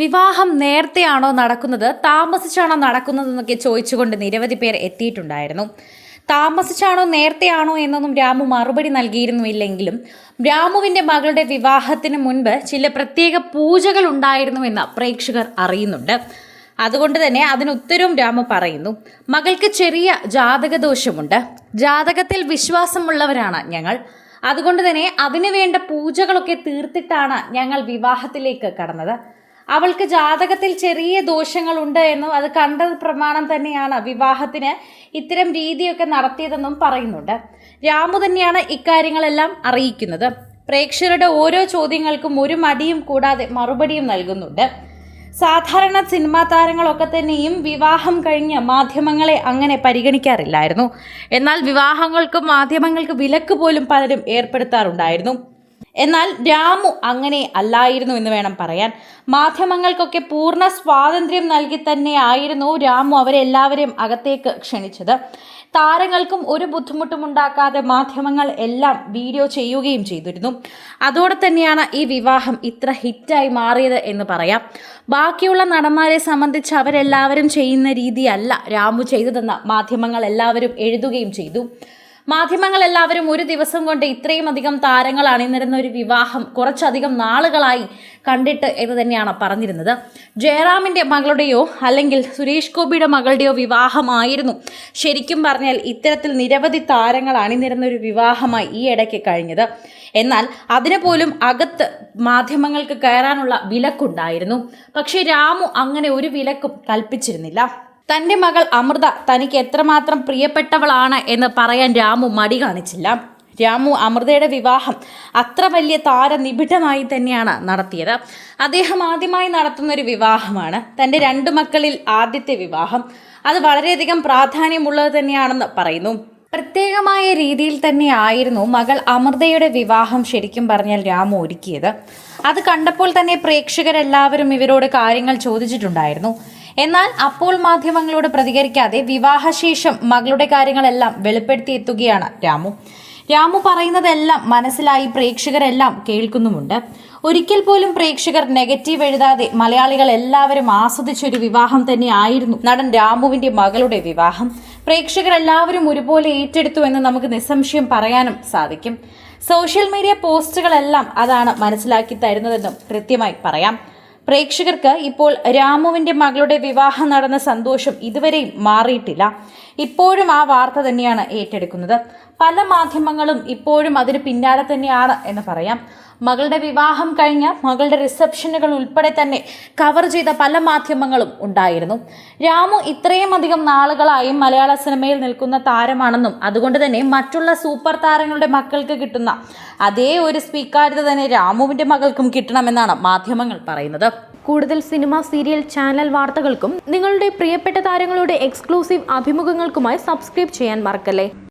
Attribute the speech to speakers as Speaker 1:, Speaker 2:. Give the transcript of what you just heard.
Speaker 1: വിവാഹം നേരത്തെയാണോ നടക്കുന്നത്? താമസിച്ചാണോ നടക്കുന്നതെന്നൊക്കെ ചോദിച്ചുകൊണ്ട് നിരവധി പേർ എത്തിയിട്ടുണ്ടായിരുന്നു. താമസിച്ചാണോ നേരത്തെയാണോ എന്നൊന്നും രാമു മറുപടി നൽകിയിരുന്നുമില്ലെങ്കിലും രാമുവിന്റെ മകളുടെ വിവാഹത്തിന് മുൻപ് ചില പ്രത്യേക പൂജകൾ ഉണ്ടായിരുന്നുവെന്ന് പ്രേക്ഷകർ അറിയുന്നുണ്ട്. അതുകൊണ്ട് തന്നെ അതിന് ഉത്തരവും രാമു പറയുന്നു മകൾക്ക് ചെറിയ ജാതകദോഷമുണ്ട്. ജാതകത്തിൽ വിശ്വാസമുള്ളവരാണ് ഞങ്ങൾ. അതുകൊണ്ട് തന്നെ അതിനു വേണ്ട പൂജകളൊക്കെ തീർത്തിട്ടാണ് ഞങ്ങൾ വിവാഹത്തിലേക്ക് കടന്നത്. അവൾക്ക് ജാതകത്തിൽ ചെറിയ ദോഷങ്ങളുണ്ട് എന്നും അത് കണ്ട പ്രമാണം തന്നെയാണ് വിവാഹത്തിന് ഇത്തരം രീതിയൊക്കെ നടത്തിയതെന്നും പറയുന്നുണ്ട്. രാമു തന്നെയാണ് ഇക്കാര്യങ്ങളെല്ലാം അറിയിക്കുന്നത്. പ്രേക്ഷകരുടെ ഓരോ ചോദ്യങ്ങൾക്കും ഒരു മടിയും കൂടാതെ മറുപടിയും നൽകുന്നുണ്ട്. സാധാരണ സിനിമാ താരങ്ങളൊക്കെ തന്നെയും വിവാഹം കഴിഞ്ഞ് മാധ്യമങ്ങളെ അങ്ങനെ പരിഗണിക്കാറില്ലായിരുന്നു. എന്നാൽ വിവാഹങ്ങൾക്കും മാധ്യമങ്ങൾക്ക് വിലക്ക് പോലും പലരും ഏർപ്പെടുത്താറുണ്ടായിരുന്നു. എന്നാൽ രാമു അങ്ങനെ അല്ലായിരുന്നു എന്ന് വേണം പറയാൻ. മാധ്യമങ്ങൾക്കൊക്കെ പൂർണ സ്വാതന്ത്ര്യം നൽകി തന്നെ ആയിരുന്നു രാമു അവരെല്ലാവരെയും അകത്തേക്ക് ക്ഷണിച്ചത്. താരങ്ങൾക്കും ഒരു ബുദ്ധിമുട്ടും ഉണ്ടാക്കാതെ മാധ്യമങ്ങൾ എല്ലാം വീഡിയോ ചെയ്യുകയും ചെയ്തിരുന്നു. അതോടെ തന്നെയാണ് ഈ വിവാഹം ഇത്ര ഹിറ്റായി മാറിയത് എന്ന് പറയാം. ബാക്കിയുള്ള നടന്മാരെ സംബന്ധിച്ച് അവരെല്ലാവരും ചെയ്യുന്ന രീതിയല്ല രാമു ചെയ്തതെന്ന് മാധ്യമങ്ങൾ എല്ലാവരും എഴുതുകയും ചെയ്തു. മാധ്യമങ്ങൾ എല്ലാവരും ഒരു ദിവസം കൊണ്ട് ഇത്രയും അധികം താരങ്ങൾ അണിനിരുന്ന ഒരു വിവാഹം കുറച്ചധികം നാളുകളായി കണ്ടിട്ട് എന്ന് തന്നെയാണ് പറഞ്ഞിരുന്നത്. ജയറാമിന്റെ മകളുടെയോ അല്ലെങ്കിൽ സുരേഷ് ഗോപിയുടെ മകളുടെയോ വിവാഹമായിരുന്നു. ശരിക്കും പറഞ്ഞാൽ ഇത്തരത്തിൽ നിരവധി താരങ്ങൾ അണിനിരുന്ന ഒരു വിവാഹമായി ഈ ഇടയ്ക്ക് കഴിഞ്ഞത്. എന്നാൽ അതിനു പോലും അകത്ത് മാധ്യമങ്ങൾക്ക് കയറാനുള്ള വിലക്കുണ്ടായിരുന്നു. പക്ഷേ രാമു അങ്ങനെ ഒരു വിലക്കും കൽപ്പിച്ചിരുന്നില്ല. തന്റെ മകൾ അമൃത തനിക്ക് എത്രമാത്രം പ്രിയപ്പെട്ടവളാണ് എന്ന് പറയാൻ രാമു മടി കാണിച്ചില്ല. രാമു അമൃതയുടെ വിവാഹം അത്ര വലിയ താരനിബിഡമായി തന്നെയാണ് നടത്തിയത്. അദ്ദേഹം ആദ്യമായി നടത്തുന്ന ഒരു വിവാഹമാണ്. തന്റെ രണ്ട് മക്കളിൽ ആദ്യത്തെ വിവാഹം. അത് വളരെയധികം പ്രാധാന്യമുള്ളത് തന്നെയാണെന്ന് പറയുന്നു. പ്രത്യേകമായ രീതിയിൽ തന്നെ ആയിരുന്നു മകൾ അമൃതയുടെ വിവാഹം ശരിക്കും പറഞ്ഞാൽ രാമു ഒരുക്കിയത്. അത് കണ്ടപ്പോൾ തന്നെ പ്രേക്ഷകരെല്ലാവരും ഇവരോട് കാര്യങ്ങൾ ചോദിച്ചിട്ടുണ്ടായിരുന്നു. എന്നാൽ അപ്പോൾ മാധ്യമങ്ങളോട് പ്രതികരിക്കാതെ വിവാഹശേഷം മകളുടെ കാര്യങ്ങളെല്ലാം വെളിപ്പെടുത്തിയെത്തുകയാണ് രാമു. രാമു പറയുന്നതെല്ലാം മനസ്സിലായി പ്രേക്ഷകരെല്ലാം കേൾക്കുന്നുമുണ്ട്. ഒരിക്കൽ പോലും പ്രേക്ഷകർ നെഗറ്റീവ് എഴുതാതെ മലയാളികൾ എല്ലാവരും ആസ്വദിച്ചൊരു വിവാഹം തന്നെ ആയിരുന്നു നടൻ രാമുവിന്റെ മകളുടെ വിവാഹം. പ്രേക്ഷകർ എല്ലാവരും ഒരുപോലെ ഏറ്റെടുത്തു എന്ന് നമുക്ക് നിസ്സംശയം പറയാനും സാധിക്കും. സോഷ്യൽ മീഡിയ പോസ്റ്റുകളെല്ലാം അതാണ് മനസ്സിലാക്കി തരുന്നതെന്നും കൃത്യമായി പറയാം. പ്രേക്ഷകർക്ക് ഇപ്പോൾ രാമുവിന്റെ മകളുടെ വിവാഹം നടന്ന സന്തോഷം ഇതുവരെയും മാറിയിട്ടില്ല. ഇപ്പോഴും ആ വാർത്ത തന്നെയാണ് ഏറ്റെടുക്കുന്നത്. പല മാധ്യമങ്ങളും ഇപ്പോഴും അതിന് പിന്നാലെ തന്നെയാണ് എന്ന് പറയാം. മകളുടെ വിവാഹം കഴിഞ്ഞ് മകളുടെ റിസപ്ഷനുകൾ ഉൾപ്പെടെ തന്നെ കവർ ചെയ്ത പല മാധ്യമങ്ങളും ഉണ്ടായിരുന്നു. രാമു ഇത്രയും അധികം നാളുകളായി മലയാള സിനിമയിൽ നിൽക്കുന്ന താരമാണെന്നും അതുകൊണ്ട് തന്നെ മറ്റുള്ള സൂപ്പർ താരങ്ങളുടെ മക്കൾക്ക് കിട്ടുന്ന അതേ ഒരു സ്വീകാര്യത തന്നെ രാമുവിന്റെ മകൾക്കും കിട്ടണമെന്നാണ് മാധ്യമങ്ങൾ പറയുന്നത്.
Speaker 2: കൂടുതൽ സിനിമ സീരിയൽ ചാനൽ വാർത്തകൾക്കും നിങ്ങളുടെ പ്രിയപ്പെട്ട താരങ്ങളുടെ എക്സ്ക്ലൂസീവ് അഭിമുഖങ്ങൾക്കുമായി സബ്സ്ക്രൈബ് ചെയ്യാൻ മറക്കല്ലേ?